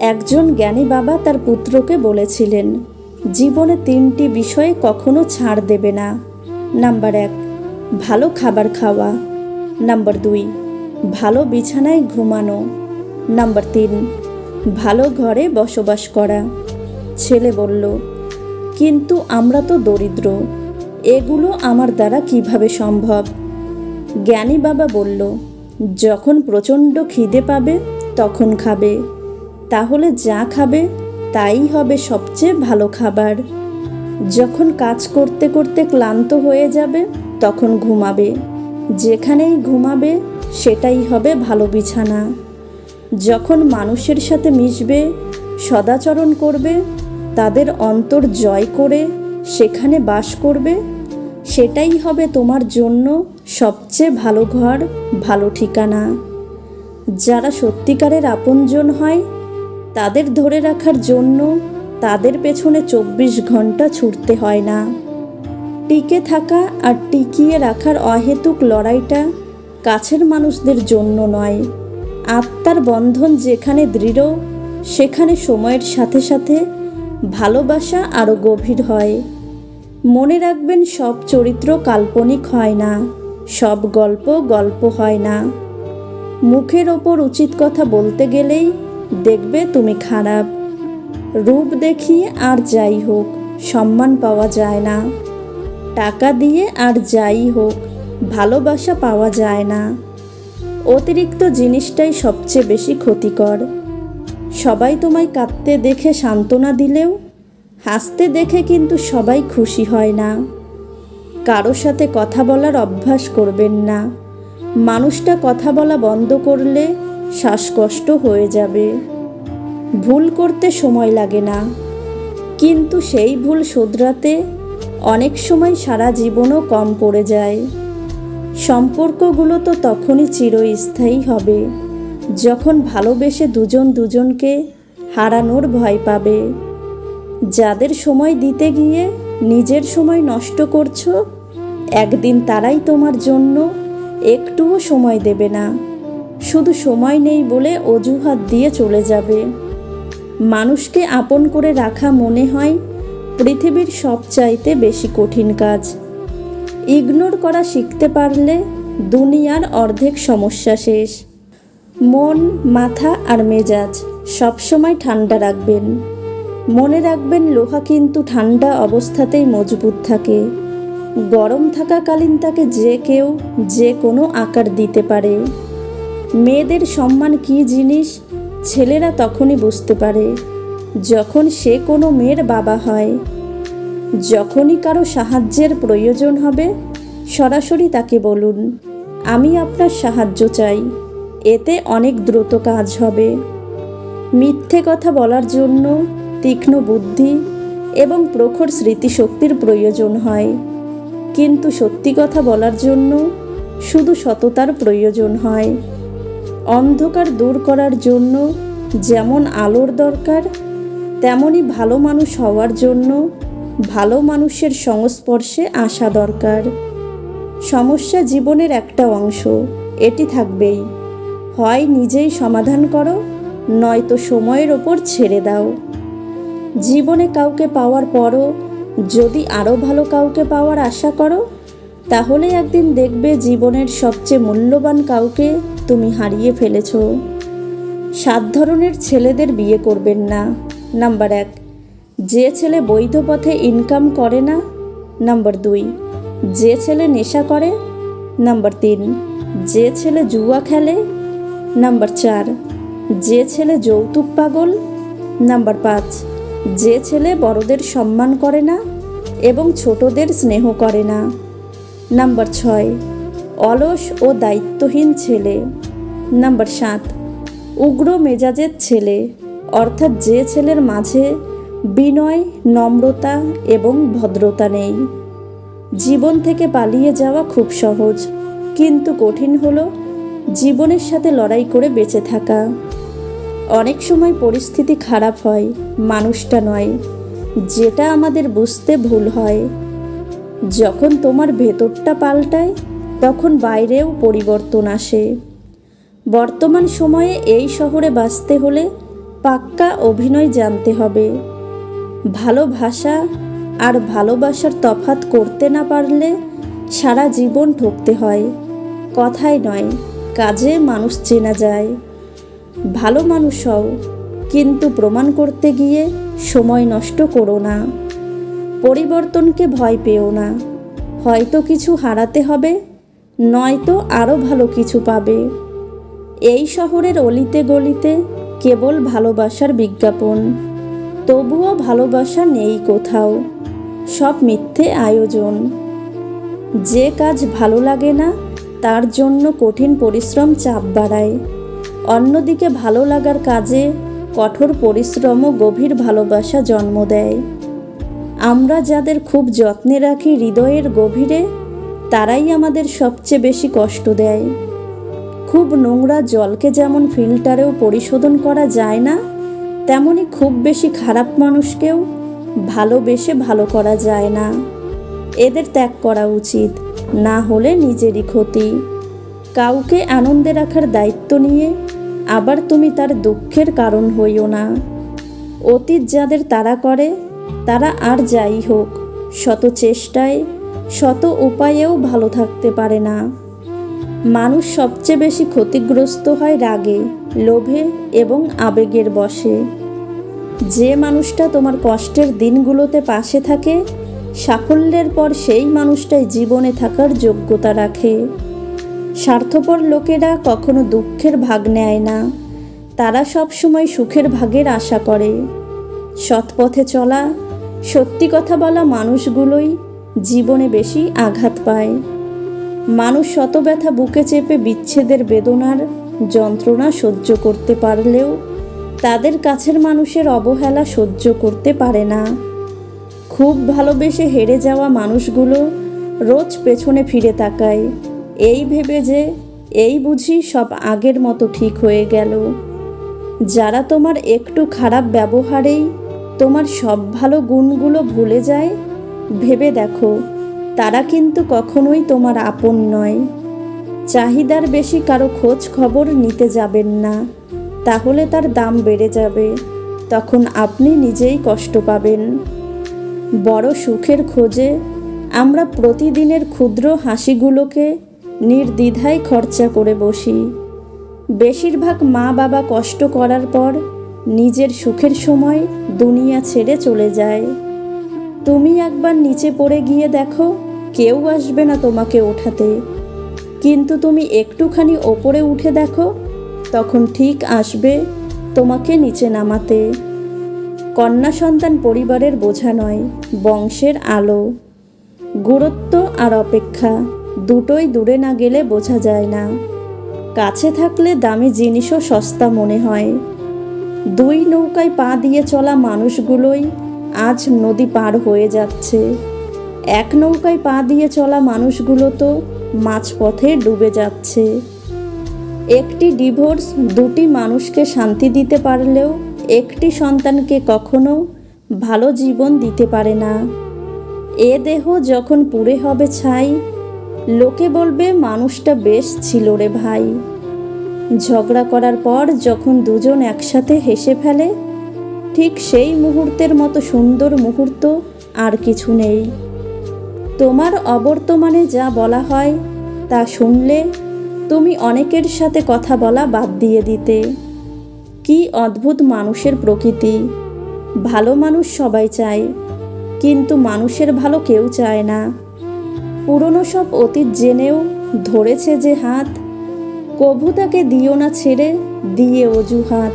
একজন জ্ঞানী বাবা তার পুত্রকে বলেছিলেন, জীবনে তিনটি বিষয়ে কখনো ছাড় দেবে না। নাম্বার এক, ভালো খাবার খাওয়া। নাম্বার দুই, ভালো বিছানায় ঘুমানো। নাম্বার তিন, ভালো ঘরে বসবাস করা। ছেলে বলল, কিন্তু আমরা তো দরিদ্র, এগুলো আমার দ্বারা কীভাবে সম্ভব? জ্ঞানী বাবা বলল, যখন প্রচণ্ড খিদে পাবে, তখন খাবে। তাহলে যা খাবে, তাই হবে সবচেয়ে ভালো খাবার। যখন কাজ করতে করতে ক্লান্ত হয়ে যাবে, তখন ঘুমাবে। যেখানেই ঘুমাবে, সেটাই হবে ভালো বিছানা। যখন মানুষের সাথে মিশবে, সদাচরণ করবে, তাদের অন্তর জয় করে সেখানে বাস করবে, সেটাই হবে তোমার জন্য সবচেয়ে ভালো ঘর, ভালো ঠিকানা। যারা সত্যিকারের আপনজন হয় তাদের ধরে রাখার জন্য তাদের পেছনে চব্বিশ ঘণ্টা ছুটতে হয় না। টিকে থাকা আর টিকিয়ে রাখার অহেতুক লড়াইটা কাছের মানুষদের জন্য নয়। আত্মার বন্ধন যেখানে দৃঢ়, সেখানে সময়ের সাথে সাথে ভালোবাসা আরও গভীর হয়। মনে রাখবেন, সব চরিত্র কাল্পনিক হয় না, সব গল্প গল্প হয় না। মুখের ওপর উচিত কথা বলতে গেলেই দেখবে তুমি খারাপ। রূপ দেখিয়ে আর যাই হোক, সম্মান পাওয়া যায় না। টাকা দিয়ে আর যাই হোক, ভালোবাসা পাওয়া যায় না। অতিরিক্ত জিনিসটাই সবচেয়ে বেশি ক্ষতিকর। সবাই তোমায় কাঁদতে দেখে সান্ত্বনা দিলেও, হাসতে দেখে কিন্তু সবাই খুশি হয় না। কারও সাথে কথা বলার অভ্যাস করবেন না। মানুষটা কথা বলা বন্ধ করলে শ্বাসকষ্ট হয়ে যাবে। ভুল করতে সময় লাগে না। কিন্তু সেই ভুল শোধরাতে অনেক সময় সারা জীবনও কম পড়ে যায়। সম্পর্কগুলো তো তখনই চিরস্থায়ী হবে, যখন ভালোবেসে দুজন দুজনকে হারানোর ভয় পাবে। যাদের সময় দিতে গিয়ে নিজের সময় নষ্ট করছ, একদিন তারাই তোমার জন্য একটুও সময় দেবে না। শুধু সময় নেই বলে অজুহাত দিয়ে চলে যাবে। মানুষকে আপন করে রাখা মনে হয় পৃথিবীর সবচাইতে বেশি কঠিন কাজ। ইগনোর করা শিখতে পারলে দুনিয়ার অর্ধেক সমস্যা শেষ। মন, মাথা আর মেজাজ সবসময় ঠান্ডা রাখবেন। মনে রাখবেন লোহা কিন্তু ঠান্ডা অবস্থাতেই মজবুত থাকে। গরম থাকাকালীন তাকে যে কেউ যে কোনো আকার দিতে পারে। মেয়েদের সম্মান কী জিনিস? ছেলেরা তখনই বুঝতে পারে, যখন সে কোনো মেয়ের বাবা হয়। যখনই কারও সাহায্যের প্রয়োজন হবে, সরাসরি তাকে বলুন, আমি আপনার সাহায্য চাই, এতে অনেক দ্রুত কাজ হবে। মিথ্যে কথা বলার জন্য তীক্ষ্ণ বুদ্ধি এবং প্রখর স্মৃতিশক্তির প্রয়োজন হয়। কিন্তু সত্যি কথা বলার জন্য শুধু সততার প্রয়োজন হয়। অন্ধকার দূর করার জন্য যেমন আলোর দরকার তেমনই ভালো মানুষ হওয়ার জন্য ভালো মানুষের সংস্পর্শে আসা দরকার। সমস্যা জীবনের একটা অংশ, এটি থাকবেই। হয় নিজেই সমাধান করো, নয়তো সময়ের ওপর ছেড়ে দাও। জীবনে কাউকে পাওয়ার পরও যদি আরও ভালো কাউকে পাওয়ার আশা করো তাহলে একদিন দেখবে জীবনের সবচেয়ে মূল্যবান কাউকে তুমি হারিয়ে ফেলেছ। সাত ধরনের ছেলেদের বিয়ে করবেন না। নাম্বার এক, যে ছেলে বৈধ পথে ইনকাম করে না। নাম্বার দুই, যে ছেলে নেশা করে। নাম্বার তিন, যে ছেলে জুয়া খেলে। নাম্বার চার, যে ছেলে যৌতুক পাগল। নাম্বার পাঁচ, যে ছেলে বড়দের সম্মান করে না এবং ছোটদের স্নেহ করে না। নাম্বার ছয়, অলস ও দায়িত্বহীন ছেলে। নাম্বার সাত, উগ্র মেজাজের ছেলে, অর্থাৎ যে ছেলের মাঝে বিনয়, নম্রতা এবং ভদ্রতা নেই। জীবন থেকে পালিয়ে যাওয়া খুব সহজ, কিন্তু কঠিন হলো জীবনের সাথে লড়াই করে বেঁচে থাকা। অনেক সময় পরিস্থিতি খারাপ হয়, মানুষটা নয়। যেটা আমাদের বুঝতে ভুল হয় যখন তোমার ভেতরটা পাল্টায়, তখন বাইরেও পরিবর্তন আসে। বর্তমান সময়ে এই শহরে বাঁচতে হলে পাক্কা অভিনয় জানতে হবে। ভালোবাসা আর ভালোবাসার তফাত করতে না পারলে সারা জীবন ঠকতে হয়। কথায় নয়, কাজে মানুষ চেনা যায়। ভালো মানুষ হও, কিন্তু প্রমাণ করতে গিয়ে সময় নষ্ট করো না। পরিবর্তনকে ভয় পেও না। হয়তো কিছু হারাতে হবে, নয়তো আরও ভালো কিছু পাবে। এই শহরের অলিতে গলিতে কেবল ভালোবাসার বিজ্ঞাপন। তবুও ভালোবাসা নেই কোথাও, সব মিথ্যে আয়োজন। যে কাজ ভালো লাগে না, তার জন্য কঠিন পরিশ্রম চাপ বাড়ায়। অন্যদিকে ভালো লাগার কাজে কঠোর পরিশ্রম ও গভীর ভালোবাসা জন্ম দেয়। আমরা যাদের খুব যত্নে রাখি হৃদয়ের গভীরে, তারাই আমাদের সবচেয়ে বেশি কষ্ট দেয়। খুব নোংরা জলকে যেমন ফিল্টারেও পরিশোধন করা যায় না, তেমনি খুব বেশি খারাপ মানুষকেও ভালোবেসে ভালো করা যায় না। এদের ত্যাগ করা উচিত, না হলে নিজেরই ক্ষতি। কাউকে আনন্দে রাখার দায়িত্ব নিয়ে আবার তুমি তার দুঃখের কারণ হইও না। অতীত যাদের তারা করে তারা আর যাই হোক, শত চেষ্টায়, শত উপায়েও ভালো থাকতে পারে না। মানুষ সবচেয়ে বেশি ক্ষতিগ্রস্ত হয় রাগে, লোভে এবং আবেগের বসে যে মানুষটা তোমার কষ্টের দিনগুলোতে পাশে থাকে, সাফল্যের পর সেই মানুষটাই জীবনে থাকার যোগ্যতা রাখে। স্বার্থপর লোকেরা কখনো দুঃখের ভাগ নেয় না। তারা সব সময় সুখের ভাগের আশা করে। সৎপথে চলা, সত্যি কথা বলা মানুষগুলোই জীবনে বেশি আঘাত পায়। মানুষ শত ব্যথা বুকে চেপে বিচ্ছেদের বেদনার যন্ত্রণা সহ্য করতে পারলেও তাদের কাছের মানুষের অবহেলা সহ্য করতে পারে না। খুব ভালোবেসে হেরে যাওয়া মানুষগুলো রোজ পেছনে ফিরে তাকায়। এই ভেবে যে এই বুঝি সব আগের মতো ঠিক হয়ে গেল। যারা তোমার একটু খারাপ ব্যবহারেই তোমার সব ভালো গুণগুলো ভুলে যায়? ভেবে দেখো, তারা কিন্তু কখনোই তোমার আপন নয়। চাহিদার বেশি কারও খোঁজ খবর নিতে যাবেন না। তাহলে তার দাম বেড়ে যাবে, তখন আপনি নিজেই কষ্ট পাবেন। বড় সুখের খোঁজে আমরা প্রতিদিনের ক্ষুদ্র হাসিগুলোকে নির্দ্বিধায় খরচা করে বসি। বেশিরভাগ মা বাবা কষ্ট করার পর নিজের সুখের সময় দুনিয়া ছেড়ে চলে যায়। তুমি একবার নিচে পড়ে গিয়ে দেখো, কেউ আসবে না তোমাকে ওঠাতে। কিন্তু তুমি একটুখানি ওপরে উঠে দেখো, তখন ঠিক আসবে তোমাকে নিচে নামাতে। কন্যা সন্তান পরিবারের বোঝা নয়, বংশের আলো। গুরুত্ব আর অপেক্ষা দুটোই দূরে না গেলে বোঝা যায় না। কাছে থাকলে দামি জিনিসও সস্তা মনে হয়। দুই নৌকায় পা দিয়ে চলা মানুষগুলোই আজ নদী পার হয়ে যাচ্ছে। এক নৌকায় পা দিয়ে চলা মানুষগুলো তো মাঝপথে ডুবে যাচ্ছে। একটি ডিভোর্স দুটি মানুষকে শান্তি দিতে পারলেও একটি সন্তানকে কখনো ভালো জীবন দিতে পারে না। এ দেহ যখন পুড়ে হবে ছাই, লোকে বলবে, মানুষটা বেশ ছিল রে ভাই। ঝগড়া করার পর যখন দুজন একসাথে হেসে ফেলে, ঠিক সেই মুহূর্তের মতো সুন্দর মুহূর্ত আর কিছু নেই। তোমার অবর্তমানে যা বলা হয়, তা শুনলে তুমি অনেকের সাথে কথা বলা বাদ দিয়ে দিতে। কি অদ্ভুত মানুষের প্রকৃতি। ভালো মানুষ সবাই চায়, কিন্তু মানুষের ভালো কেউ চায় না। পুরনো সব অতীত জেনেও ধরেছে যে হাত কভু তাকে দিও না ছেড়ে দিয়ে অজুহাত।